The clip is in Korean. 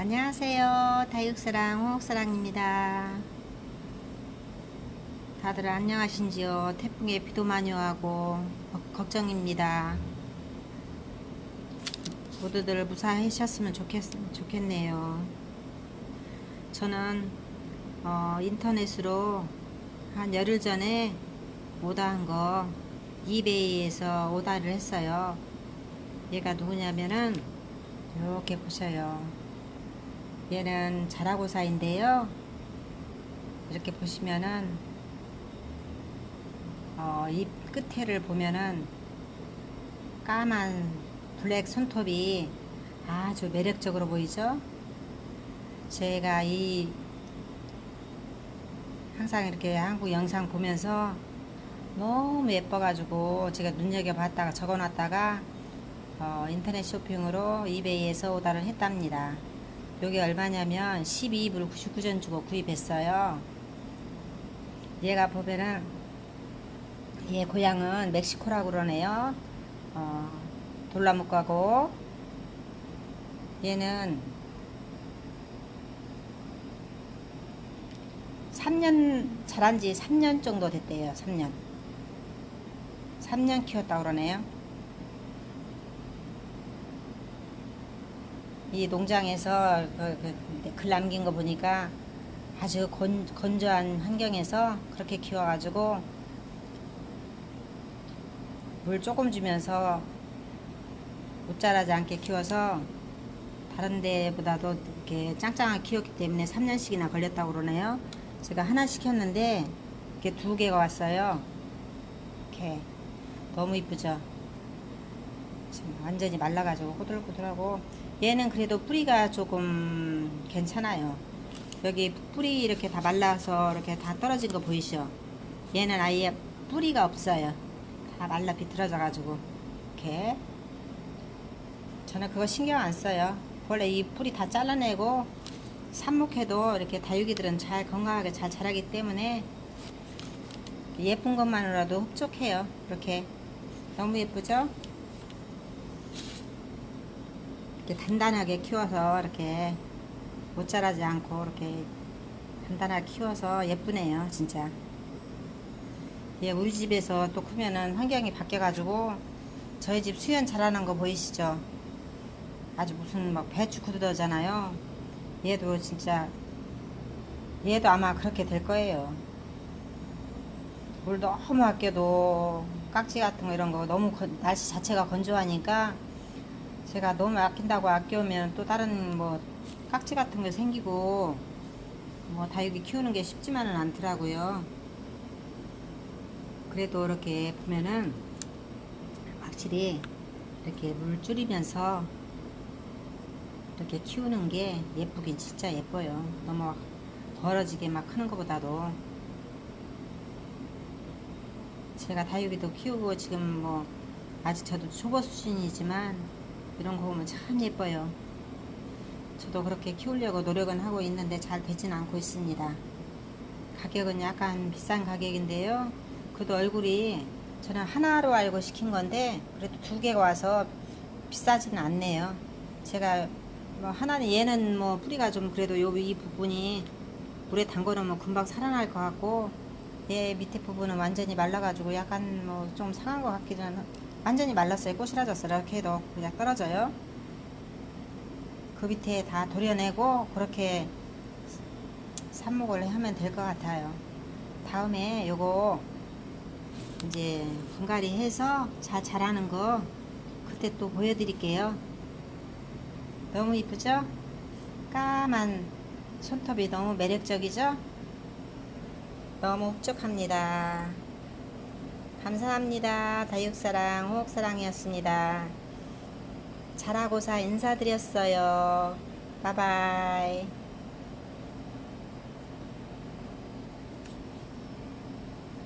안녕하세요. 다육사랑 호옥사랑입니다. 다들 안녕하신지요? 태풍에 비도 많이 오고 걱정입니다. 모두들 무사하셨으면 좋겠, 좋겠네요. 저는 어, 인터넷으로 한 열흘 전에 오다한 거 이베이에서 오다를 했어요. 얘가 누구냐면은 이렇게 보셔요. 얘는 자라고사인데요. 이렇게 보시면은 어, 잎 끝에를 보면은 까만 블랙 손톱이 아주 매력적으로 보이죠? 제가 이 항상 이렇게 한국 영상 보면서 너무 예뻐가지고 제가 눈여겨봤다가 적어놨다가 어, 인터넷 쇼핑으로 이베이에서 오다를 했답니다. 요게 얼마냐면 12불 99전 주고 구입했어요. 얘가 보면은 얘 고향은 멕시코라고 그러네요. 어, 돌나무과고 얘는 3년 자란 지 3년 정도 됐대요. 3년. 3년 키웠다 그러네요. 이 농장에서 그, 그, 글 남긴 거 보니까 아주 건, 건조한 환경에서 그렇게 키워가지고 물 조금 주면서 못 자라지 않게 키워서 다른 데보다도 이렇게 짱짱하게 키웠기 때문에 3년씩이나 걸렸다고 그러네요. 제가 하나 시켰는데 이렇게 두 개가 왔어요. 이렇게 너무 이쁘죠? 지금 완전히 말라가지고 호들호들하고 얘는 그래도 뿌리가 조금 괜찮아요. 여기 뿌리 이렇게 다 말라서 이렇게 다 떨어진 거 보이시죠? 얘는 아예 뿌리가 없어요. 다 말라 비틀어져 가지고 이렇게 저는 그거 신경 안 써요. 원래 이 뿌리 다 잘라내고 삽목해도 이렇게 다육이들은 잘 건강하게 잘 자라기 때문에 예쁜 것만으로도 흡족해요. 이렇게 너무 예쁘죠? 이렇게 단단하게 키워서 이렇게 못 자라지 않고 이렇게 단단하게 키워서 예쁘네요. 진짜. 예, 우리 집에서 또 크면은 환경이 바뀌어가지고 저희 집 수연 자라는 거 보이시죠? 아주 무슨 막 배추 굳어잖아요. 얘도 진짜 얘도 아마 그렇게 될 거예요. 물 너무 아껴도 깍지 같은 거 이런 거 너무 건- 날씨 자체가 건조하니까 제가 너무 아낀다고 아껴오면 또 다른 뭐 깍지 같은 게 생기고 뭐 다육이 키우는 게 쉽지만은 않더라고요. 그래도 이렇게 보면은 확실히 이렇게 물 줄이면서 이렇게 키우는 게 예쁘긴 진짜 예뻐요. 너무 막 벌어지게 막 크는 것보다도 제가 다육이도 키우고 지금 뭐 아직 저도 초보 수준이지만 이런 거 보면 참 예뻐요. 저도 그렇게 키우려고 노력은 하고 있는데 잘 되진 않고 있습니다. 가격은 약간 비싼 가격인데요. 그래도 얼굴이 저는 하나로 알고 시킨 건데 그래도 두 개가 와서 비싸지는 않네요. 제가 뭐 하나는 얘는 뭐 뿌리가 좀 그래도 요 이 부분이 물에 담궈놓으면 금방 살아날 것 같고 얘 밑에 부분은 완전히 말라가지고 약간 뭐 좀 상한 것 같기는 하- 완전히 말랐어요. 꼬시라졌어요. 이렇게 해도 그냥 떨어져요. 그 밑에 다 도려내고 그렇게 삽목을 하면 될 것 같아요. 다음에 요거 이제 분갈이 해서 잘 자라는 거 그때 또 보여드릴게요. 너무 이쁘죠? 까만 손톱이 너무 매력적이죠? 너무 흡족합니다. 감사합니다. 다육사랑 호옥사랑이었습니다. 잘하고사 인사드렸어요. 바이바이.